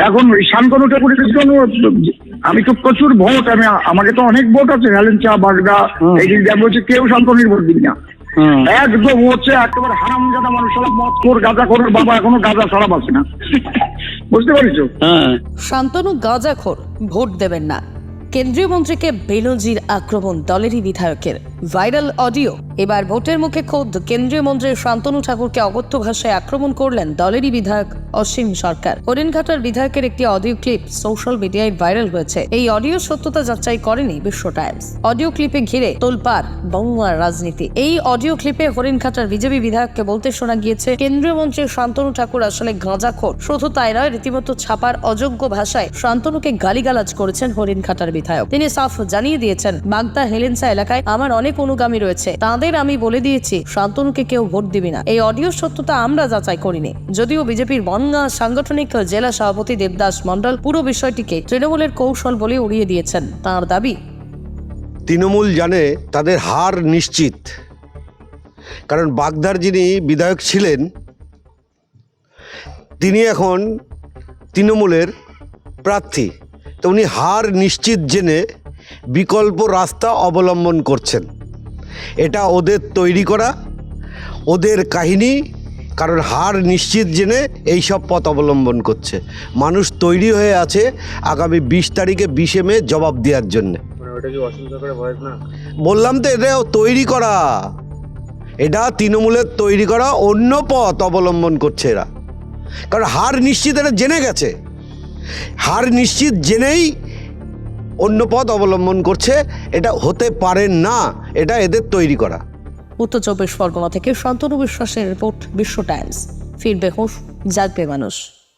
এখন ওই শান্তনু ঠাকুরের জন্য আমি তো প্রচুর ভোট আমি আমাকে তো অনেক ভোট আছে হেলেঞ্চা বাগদা দিক বলছে কেউ শান্তনুর ভোট দিবি না। একদম হচ্ছে একেবারে হারাম জানা মানুষ সব মত কর গাঁজা করার বাবা এখনও গাঁজা ছাড়া পাচ্ছে না। বুঝতে পারিস হ্যাঁ। শান্তনু গাঁজাখোর ভোট দেবেন না। কেন্দ্রীয় মন্ত্রীকে বেনজির আক্রমণ দলেরই বিধায়কের। Viral audio. এবার ভোটের মুখে খোদ কেন্দ্রীয় মন্ত্রী শান্তনু ঠাকুরকে অগত্য ভাষায় আক্রমণ করলেন দলেরই বিধায়ক অসীম সরকার। হরিণঘাটার বিধায়কের একটি অডিও ক্লিপ সোশ্যাল মিডিয়ায় ভাইরাল হয়েছে। এই অডিও সত্যতা যাচাই করেনি বিশ্ব টাইমস। অডিও ক্লিপে ঘিরে তোলপাড় বাংলার রাজনীতি। এই অডিও ক্লিপে হরিণঘাটার বিজেপি বিধায়ককে বলতে শোনা গিয়েছে, কেন্দ্রীয় মন্ত্রী শান্তনু ঠাকুর আসলে গাঁজাখোর শুধু তাই নয়, রীতিমতো ছাপার অযোগ্য ভাষায় শান্তনুকে গালিগালাজ করেছেন হরিণঘাটার বিধায়ক। তিনি সাফ জানিয়ে দিয়েছেন, বাগদা হেলেন্সা এলাকায়, আমার অনেক অনুগামী রয়েছে তাদের আমি বলে দিয়েছি শান্তনুকে কেউ ভোট দিবি না এই অডিও সত্যতা আমরা যাচাই করিনি যদিও বিজেপির বনগা সাংগঠনিক জেলা সভাপতি দেবদাস মণ্ডল পুরো বিষয়টিকে তৃণমূলের কৌশল বলে উড়িয়ে দিয়েছেন তার দাবি তৃণমূল জানে তাদের হার নিশ্চিত কারণ বাগদার যিনি বিধায়ক ছিলেন তিনি এখন তৃণমূলের প্রার্থী তো উনি হার নিশ্চিত জেনে বিকল্প রাস্তা অবলম্বন করছেন এটা ওদের তৈরি করা ওদের কাহিনী কারণ হার নিশ্চিত জেনে এই সব পথ অবলম্বন করছে। মানুষ তৈরি হয়ে আছে আগামী বিশ তারিখে বিশে মে জবাব দেওয়ার জন্যে। বললাম তো এটা তৈরি করা। এটা তৃণমূলের তৈরি করা অন্য পথ অবলম্বন করছে এরা। কারণ হার নিশ্চিত এটা জেনে গেছে। হার নিশ্চিত জেনেই অন্য পথ অবলম্বন করছে, এটা হতে পারে না, এটা এদের তৈরি করা। উত্তর চব্বিশ পরগনা থেকে শান্তনু বিশ্বাসের রিপোর্ট বিশ্ব টাইমস। ফিরবে হোস জাগবে মানুষ।